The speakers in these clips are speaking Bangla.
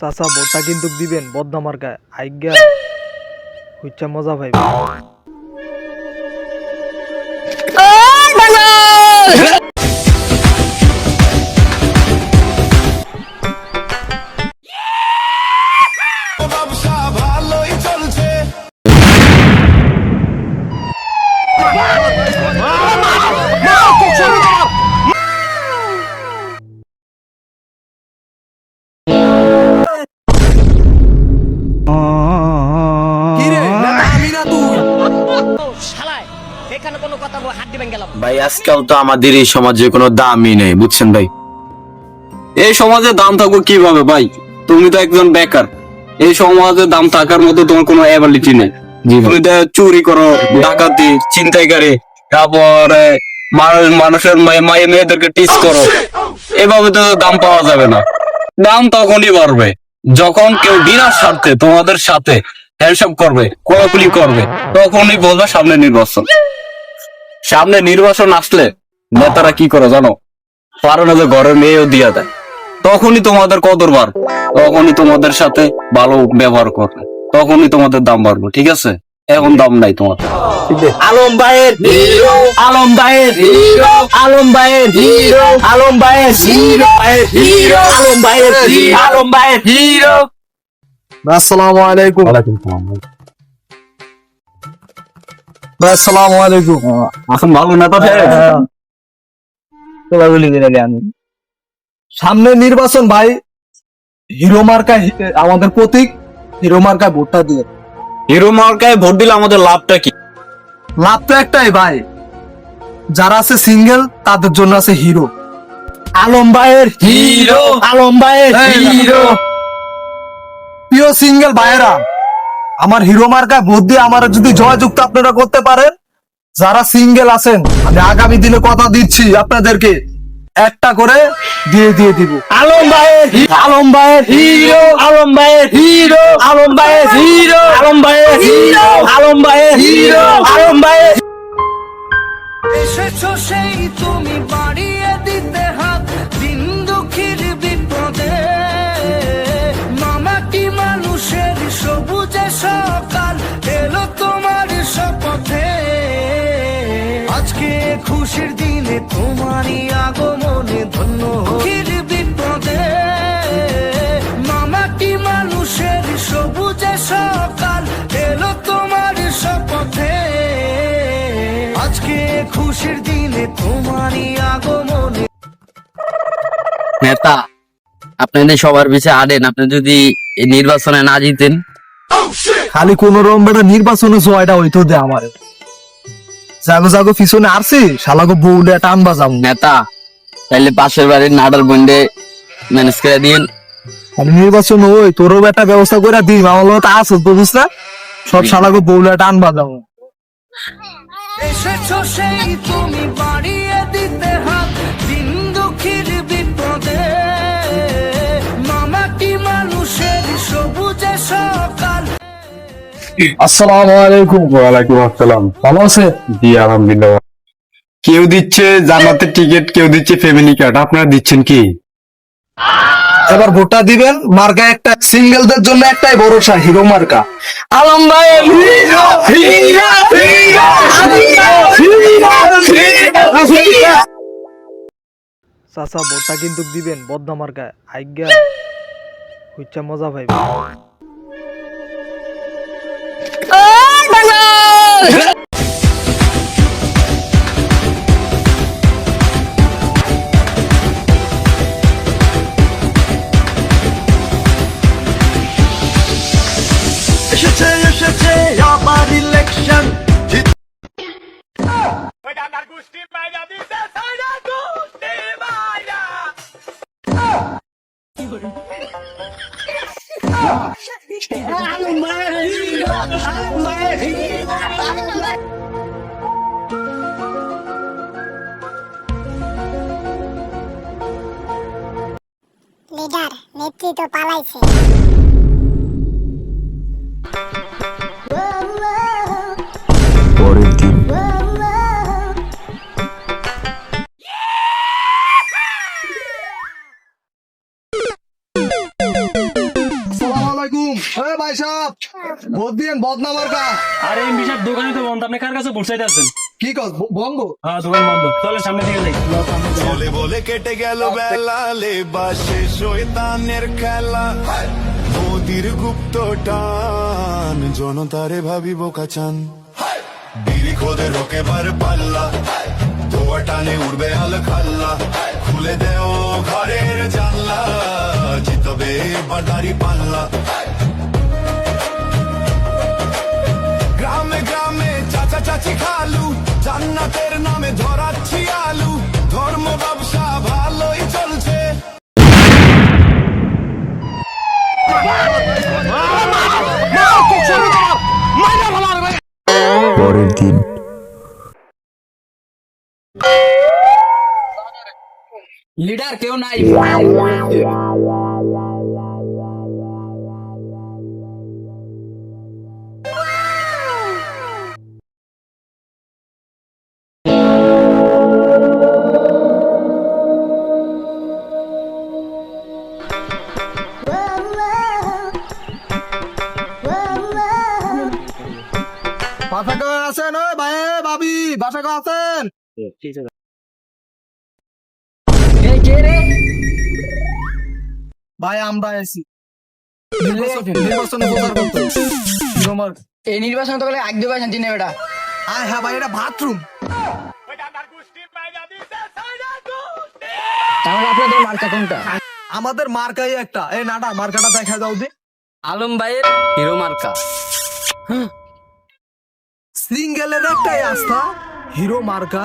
চাচা ভোটটা কিন্তু দিবেন বদনামার গায়ে আজ্ঞা হচ্ছে মজা পাইবে ভাই আজকাল তো আমাদের এই সমাজে কোনো দামই নেই বুঝছেন ভাই? এই সমাজে দাম থাকব কীভাবে ভাই? তুমি তো একজন বেকার। এই সমাজে দাম থাকার মতো তোমার কোনো অ্যাবিলিটি নেই। তুমি তো চুরি করো ডাকাতি ছিনতাইকারী তারপরে মানুষ- মানুষের মায়ে মায়ে মেয়েদেরকে টিচ করো। এভাবে তো দাম পাওয়া যাবে না। দাম তখনই বাড়বে যখন কেউ বিনা স্বার্থে তোমাদের সাথে হ্যান্ডশপ করবে কোলাকুলি করবে তখনই বলবে সামনে নির্বাচন। সামনে নির্বাচন আসলে নেতারা কি করে জানো? পারে না যে ঘরের মেয়েও দিয়া দেয়। তখনই তোমাদের কদর বার তখনই তোমাদের সাথে ভালো ব্যবহার করবে। তখনই তোমাদের দাম বাড়বে ঠিক আছে? এখন দাম নাই তোমার। আলম ভাইয়ের হিরো। আলম ভাইয়ের হিরো। আলম ভাইয়ের হিরো। আলম ভাইয়ের হিরো। হিরো। আলম ভাইয়ের হিরো। আলম ভাইয়ের হিরো। আসসালামু আলাইকুম। ভাই আসসালামু। আলাইকুম। এখন ভালো নেতা তোলাগুলি করে আমি। সামনে নির্বাচন ভাই হিরো মার্কা আমাদের প্রতীক হিরো মার্কায় ভোটটা দিয়ে। হিরো মার্কায় ভোট দিলে আমাদের লাভটা কি? লাভ তো একটাই ভাই। যারা আছে সিঙ্গেল তাদের জন্য আছে হিরো। আলম ভাইয়ের হিরো। আলম ভাইয়ের হিরো! প্রিয় সিঙ্গেল ভাইয়েরা। আমার হিরো মার্কায় ভোট দিয়ে আমার যদি জয়যুক্ত আপনারা করতে পারেন যারা সিঙ্গেল আছেন আমি আগামী দিনে কথা দিচ্ছি আপনাদেরকে একটা করে দিয়ে দিয়ে দিব। আলম ভাইয়ের আলম ভাইয়ের হিরো আলম ভাইয়ের হিরো আলম ভাইয়ের হিরো আলম ভাইয়ের হিরো আলম ভাইয়ের হিরো আলম ভাইয়ের এসেছ সেই তুমি বাড়িয়ে আজকে খুশির দিনে তোমারই আগমনে ধন্য বিপদে মামাটি মানুষের সবুজে সকাল এলো তোমার শপথে। আজকে খুশির দিনে তোমারই আগমনে নেতা আপনাদের সবার পিছিয়ে আড়েন আপনি যদি এই নির্বাচনে না জিতেন। খালি কোন রকম বেটা নির্বাচনে জয়টা হইতো দে আমার। জাগো জাগো পিছনে আসি শালাগো বউলে টান বাজাম নেতা তাইলে পাশের বাড়ির নাডার বন্ডে ম্যানেজ করে দিন আমি নির্বাচন ওই তোরও একটা ব্যবস্থা করে দিই। আমার লোক আসো বুঝিস না সব শালাগো বউলে টান বাজাম এসেছ সেই তুমি বাড়িয়ে আসসালামু আলাইকুম। ওয়ালাইকুম আসসালাম। ভালো আছে জি আলহামদুলিল্লাহ। কেউ দিচ্ছে জান্নাতের টিকিট কেউ দিচ্ছে ফ্যামিলি কার্ড আপনারা দিচ্ছেন কি? এবার ভোটটা দিবেন মার্কা একটা সিঙ্গেলদের জন্য একটাই ভরসা হিরো মার্কা। আলম ভাই চাচা ভোটটা কিন্তু দিবেন বদনামার গায়ে আজ্ঞা মজা পাইবে এসেছে এসেছে আবার ইলেকশন লিডার নেত্রী তো পালাইছে। ভোট দিয়েন বদনাম মার্কা আরে এমপি সাহেব দোকানে তো বন্ধ আপনি কার কাছে ভোট চাইতে আসছেন? কি কস ব- বঙ্গ? হ্যাঁ দোকান বন্ধ। চলে সামনে দিকে যাই। বলে বলে কেটে গেল বেলা শয়তানের খেলা। মোদির গুপ্ত টান জনতারে ভাবি বোকা চান। বিড়ি খোদে রোকেবার পাল্লা। তোয়া টানে উড়বে আল খাল্লা। খুলে দেও ঘরের জানলা। জিতবে বাদারি পাল্লা। চাচি খালু জান্নাতের নামে ধরাচ্ছি আলু। ধর্ম ব্যবসা ভালোই চলছে। পরের দিন। লিডার কেউ নাই। ভাই আমরা এসি নির্বাচনে প্রচার করতে হিরো মার্কা এই নির্বাচন তো গেলে আগে শান্তি নেবে এটা আয় হ্যাঁ ভাই এটা বাথরুম তাহলে আপনাদের মার্কা কোনটা? আমাদের মার্কাই একটা। এই নাটা মার্কাটা দেখা দাও দি। আলম ভাইয়ের হিরো মার্কা। সিঙ্গেলের একটাই আস্থা হিরো মার্কা।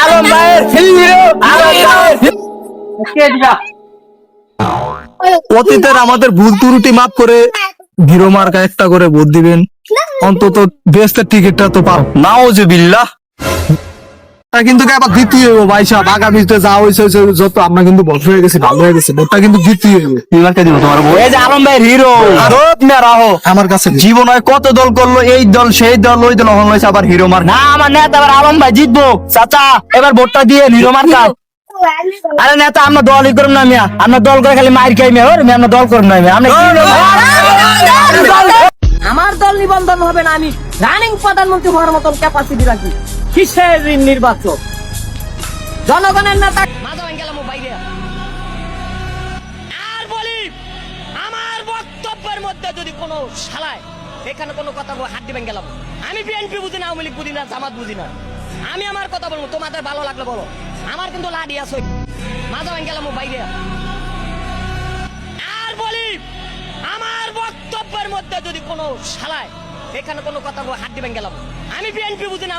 আলম ভাইয়ের হিরো আলম ভাইয়ের অতীতের আমাদের ভুল ত্রুটি মাফ করে হিরো মার্কা একটা করে ভোট দিবেন। অন্তত বেস্টের টিকিটটা তো পাও। নাউজুবিল্লাহ তা কিন্তু আবার দ্বিতীয় হইব ভাই সাহেব। আগামীতে যা হয়েছে হয়েছে, যত আমরা কিন্তু বস হয়ে গেছি ভালো হয়ে গেছে ভোটটা কিন্তু দ্বিতীয় হইব। এই যে আলম ভাই হিরো রোদ মে রাহো। আমার কাছে জীবনে কত দল করল এই দল সেই দল ওই দল হন হয়েছে আবার হিরো মার না আমার নেতা এবার আলম ভাই জিতবো। চাচা এবার ভোটটা দিয়ে নিরো মার্কা আরে নেতা আমরা দলই করুন না মিয়া। আমরা দল করে খালি মার খাই মিয়া ওর মিয়া আমরা দল করুন না মিয়া। আমরা আমার দল নিবন্ধন হবে না আমি। রানিং প্রধানমন্ত্রী হওয়ার মতন ক্যাপাসিটি রাখি। কিসের ঋণ নির্বাচন জনগণের নেতা আমার বক্তব্যের মধ্যে যদি এখানে কোনো কথা গেলাম। আমি বিএনপি বুঝি না, আওয়ামী তোমাদের ভালো বলো। আমার কিন্তু লাডি আছে। আর আমার বক্তব্যের মধ্যে যদি কোনো এখানে কোনো হাত গেলাম। আমি বিএনপি বুঝি না